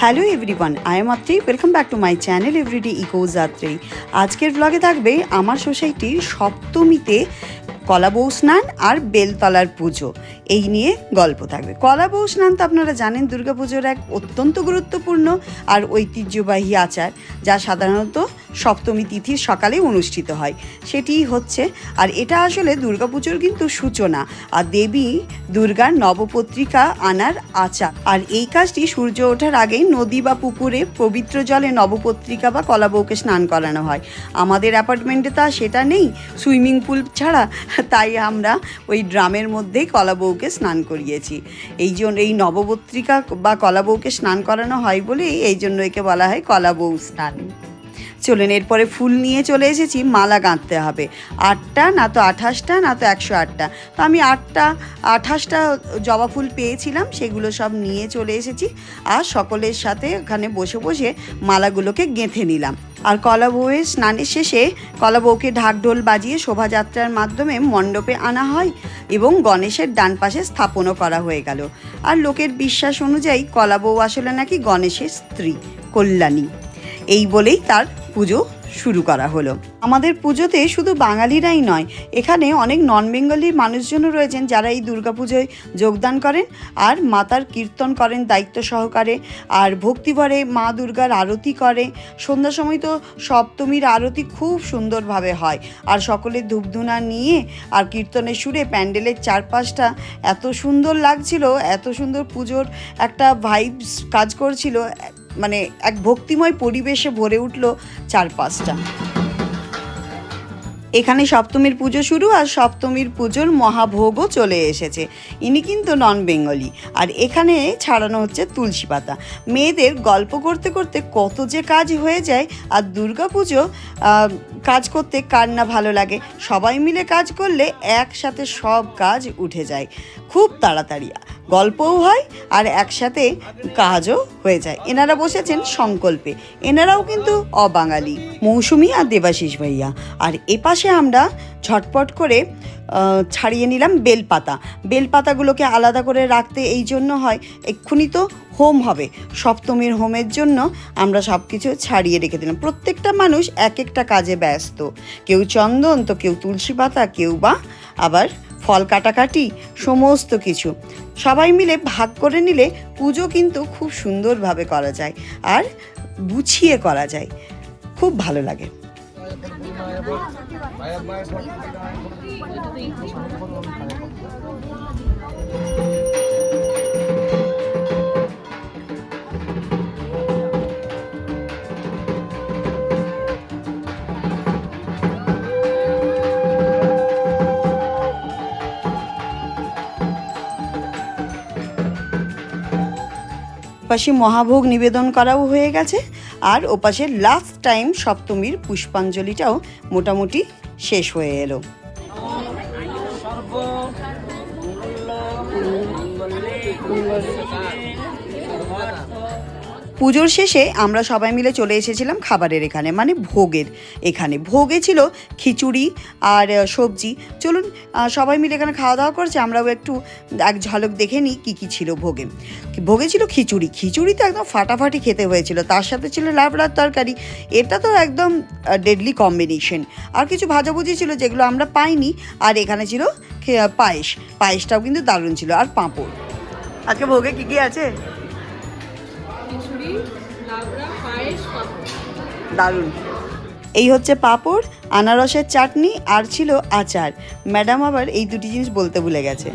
Hello everyone I am Atri welcome back to my channel everyday eco যাত্রী আজকের ব্লগে থাকবে আমার সোসাইটির সপ্তমীতে কলাবউ স্নান আর বেলতলার পুজো। এই নিয়ে গল্প থাকবে। কলাবউ স্নান তো আপনারা জানেন, দুর্গাপুজোর এক অত্যন্ত গুরুত্বপূর্ণ আর ঐতিহ্যবাহী আচার, যা সাধারণত সপ্তমী তিথির সকালে অনুষ্ঠিত হয়। সেটিই হচ্ছে, আর এটা আসলে দুর্গাপুজোর কিন্তু সূচনা। আর দেবী দুর্গার নবপত্রিকা আনার আচার। আর এই কাজটি সূর্য ওঠার আগেই নদী বা পুকুরে পবিত্র জলে নবপত্রিকা বা কলাবউকে স্নান করানো হয়। আমাদের অ্যাপার্টমেন্টে তা সেটা নেই, সুইমিং পুল ছাড়া তাই আমরা ওই ড্রামের মধ্যেই কলাবউকে স্নান করিয়েছি। এই জন্য এই নবপত্রিকা বা কলাবউকে স্নান করানো হয় বলেই এই জন্য একে বলা হয় কলাবউ স্নান। চলেন, এরপরে ফুল নিয়ে চলে এসেছি, মালা গাঁথতে হবে। আটটা, না তো আঠাশটা, না তো একশো আটটা। তো আমি আটটা, আঠাশটা জবা ফুল পেয়েছিলাম, সেগুলো সব নিয়ে চলে এসেছি আর সকলের সাথে ওখানে বসে বসে মালাগুলোকে গেঁথে নিলাম। আর কলা বউয়ের স্নানের শেষে কলা বউকে ঢাকঢোল বাজিয়ে শোভাযাত্রার মাধ্যমে মণ্ডপে আনা হয় এবং গণেশের ডান পাশে স্থাপনও করা হয়ে গেল। আর লোকের বিশ্বাস অনুযায়ী কলা বউ আসলে নাকি গণেশের স্ত্রী, কল্যাণী। এই বলেই তার পুজো শুরু করা হলো। আমাদের পুজোতে শুধু বাঙালিরাই নয়, এখানে অনেক নন বেঙ্গলির মানুষজনও রয়েছেন যারা এই দুর্গাপুজোয় যোগদান করেন আর মাতার কীর্তন করেন দায়িত্ব সহকারে আর ভক্তিভরে মা দুর্গার আরতি করে। সন্ধ্যা সময় তো সপ্তমীর আরতি খুব সুন্দরভাবে হয় আর সকলে ধূপধুনা নিয়ে আর কীর্তনের সুরে প্যান্ডেলের চারপাশটা এত সুন্দর লাগছিল, এত সুন্দর পুজোর একটা ভাইবস কাজ করছিল। মানে এক ভক্তিময় পরিবেশে ভরে উঠল চারপাশটা। এখানে সপ্তমীর পুজো শুরু আর সপ্তমীর পুজোর মহাভোগও চলে এসেছে। ইনি কিন্তু নন বেঙ্গলি। আর এখানে ছাড়ানো হচ্ছে তুলসী পাতা। মেয়েদের গল্প করতে করতে কত যে কাজ হয়ে যায় আর পুজো কাজ করতে কার না ভালো লাগে। সবাই মিলে কাজ করলে একসাথে সব কাজ উঠে যায়। খুব তাড়াতাড়ি। গল্পও হয় আর একসাথে কাজও হয়ে যায়। এনারা বসেছেন সংকল্পে। এনারাও কিন্তু অবাঙালি। মৌসুমি আর দেবাশিস ভাইয়া। আর এপাশে আমরা ঝটপট করে ছাড়িয়ে নিলাম বেলপাতা। বেলপাতাগুলোকে আলাদা করে রাখতে এই জন্য হয়, এক্ষুনি তো হোম হবে। সপ্তমীর হোমের জন্য আমরা সব কিছু ছাড়িয়ে রেখে দিলাম। প্রত্যেকটা মানুষ এক একটা কাজে ব্যস্ত। কেউ চন্দন, তো কেউ তুলসী পাতা, কেউ বা আবার ফল কাটাকাটি, সমস্ত কিছু। সবাই মিলে ভাগ করে নিলে পুজো কিন্তু খুব সুন্দরভাবে করা যায় আর গুছিয়ে করা যায়। খুব ভালো লাগে। পাশে মহাভোগ নিবেদন করাও হয়ে গেছে। আর ওপাশে লাস্ট টাইম সপ্তমীর পুষ্পাঞ্জলিটাও মোটামুটি শেষ হয়ে এলো। পুজোর শেষে আমরা সবাই মিলে চলে এসেছিলাম খাবারের এখানে মানে ভোগের এখানে। ভোগে ছিল খিচুড়ি আর সবজি। চলুন সবাই মিলে এখানে খাওয়া দাওয়া করছে, আমরাও একটু এক ঝলক দেখে নিই কী কী ছিল ভোগে। ভোগে ছিল খিচুড়ি। খিচুড়ি তো একদম ফাটাফাটি খেতে হয়েছিল, তার সাথে ছিল লাবড়ার তরকারি। এটা তো একদম ডেডলি কম্বিনেশন আর কিছু ভাজাভুজি ছিল যেগুলো আমরা পাইনি, আর এখানে ছিল পায়েস। পায়েসটাও কিন্তু দারুণ ছিল, আর পাঁপড়। আজকে ভোগে কী কী আছে? দারুণ এই হচ্ছে পাঁপড় আনারসের চাটনি আর ছিল আচার। ম্যাডাম আবার এই দুটি জিনিস বলতে ভুলে গেছে।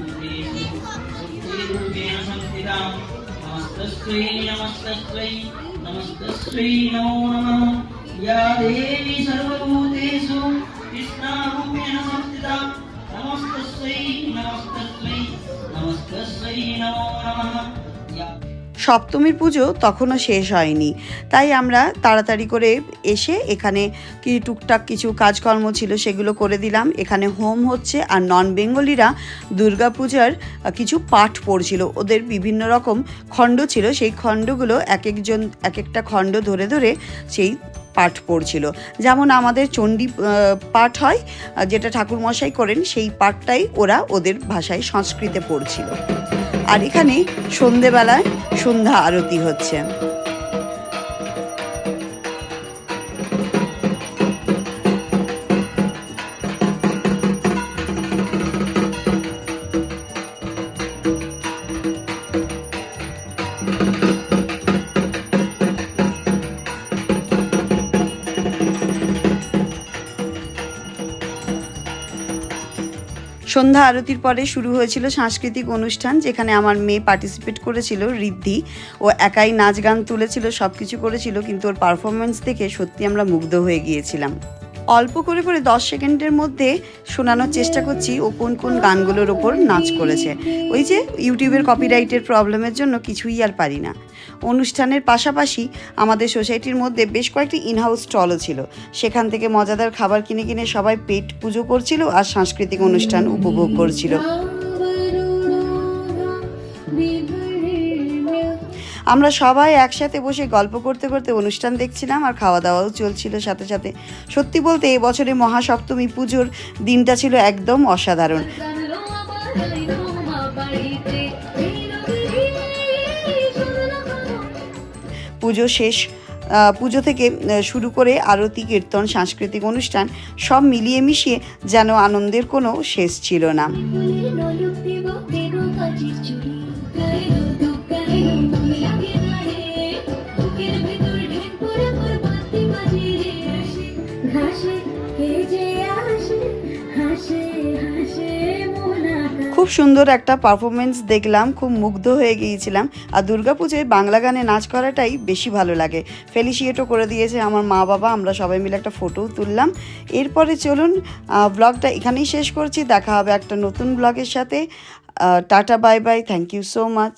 সপ্তমীর পুজো তখনও শেষ হয়নি। তাই আমরা তাড়াতাড়ি করে এসে এখানে কি টুকটাক কিছু কাজকর্ম ছিল সেগুলো করে দিলাম। এখানে হোম হচ্ছে আর নন বেঙ্গলিরা দুর্গাপূজার কিছু পাঠ পড়ছিল। ওদের বিভিন্ন রকম খণ্ড ছিল। সেই খণ্ডগুলো এক একজন, এক একটা খণ্ড ধরে ধরে সেই পাঠ পড়ছিল। যেমন আমাদের চণ্ডী পাঠ হয়, যেটা ঠাকুরমশাই করেন, সেই পাঠটাই ওরা ওদের ভাষায়, সংস্কৃতে পড়ছিল। আর এখানে সন্ধেবেলায় সন্ধ্যা আরতি হচ্ছে। সন্ধ্যা আরতির পরে শুরু হয়েছিল সাংস্কৃতিক অনুষ্ঠান, যেখানে আমার মেয়ে পার্টিসিপেট করেছিল রিদ্ধি ও একাই নাচ গান তুলেছিল সব কিছু করেছিল, কিন্তু ওর পারফরমেন্স দেখে সত্যি আমরা মুগ্ধ হয়ে গিয়েছিলাম। অল্প করে করে দশ সেকেন্ডের মধ্যে শোনানোর চেষ্টা করছি ও কোন কোন গানগুলোর ওপর নাচ করেছে। ওই যে ইউটিউবের কপিরাইটের প্রবলেমের জন্য কিছুই আর পারি না। অনুষ্ঠানের পাশাপাশি আমাদের সোসাইটির মধ্যে বেশ কয়েকটি ইনহাউস স্টলও ছিল। সেখান থেকে মজাদার খাবার কিনে কিনে সবাই পেট পুজো করছিল আর সাংস্কৃতিক অনুষ্ঠান উপভোগ করছিল। আমরা সবাই একসাথে বসে গল্প করতে করতে অনুষ্ঠান দেখছিলাম আর খাওয়া দাওয়াও চলছিল সাথে সাথে। সত্যি বলতে এবছরে মহাসপ্তমী পুজোর দিনটা ছিল একদম অসাধারণ। পুজো শেষ পুজো থেকে শুরু করে আরতি, কীর্তন, সাংস্কৃতিক অনুষ্ঠান সব মিলিয়ে মিশিয়ে যেন আনন্দের কোনো শেষ ছিল না। সুন্দর একটা পারফরমেন্স দেখলাম, খুব মুগ্ধ হয়ে গিয়েছিলাম। আর দুর্গা পুজোয় বাংলা গানে নাচ করাটাই বেশি ভালো লাগে। ফেলিসিয়েটও করে দিয়েছে আমার মা বাবা, আমরা সবাই মিলে একটা ফটোও তুললাম। এরপরে চলুন ব্লগটা এখানেই শেষ করছি। দেখা হবে একটা নতুন ব্লগের সাথে। Tata bye bye thank you so much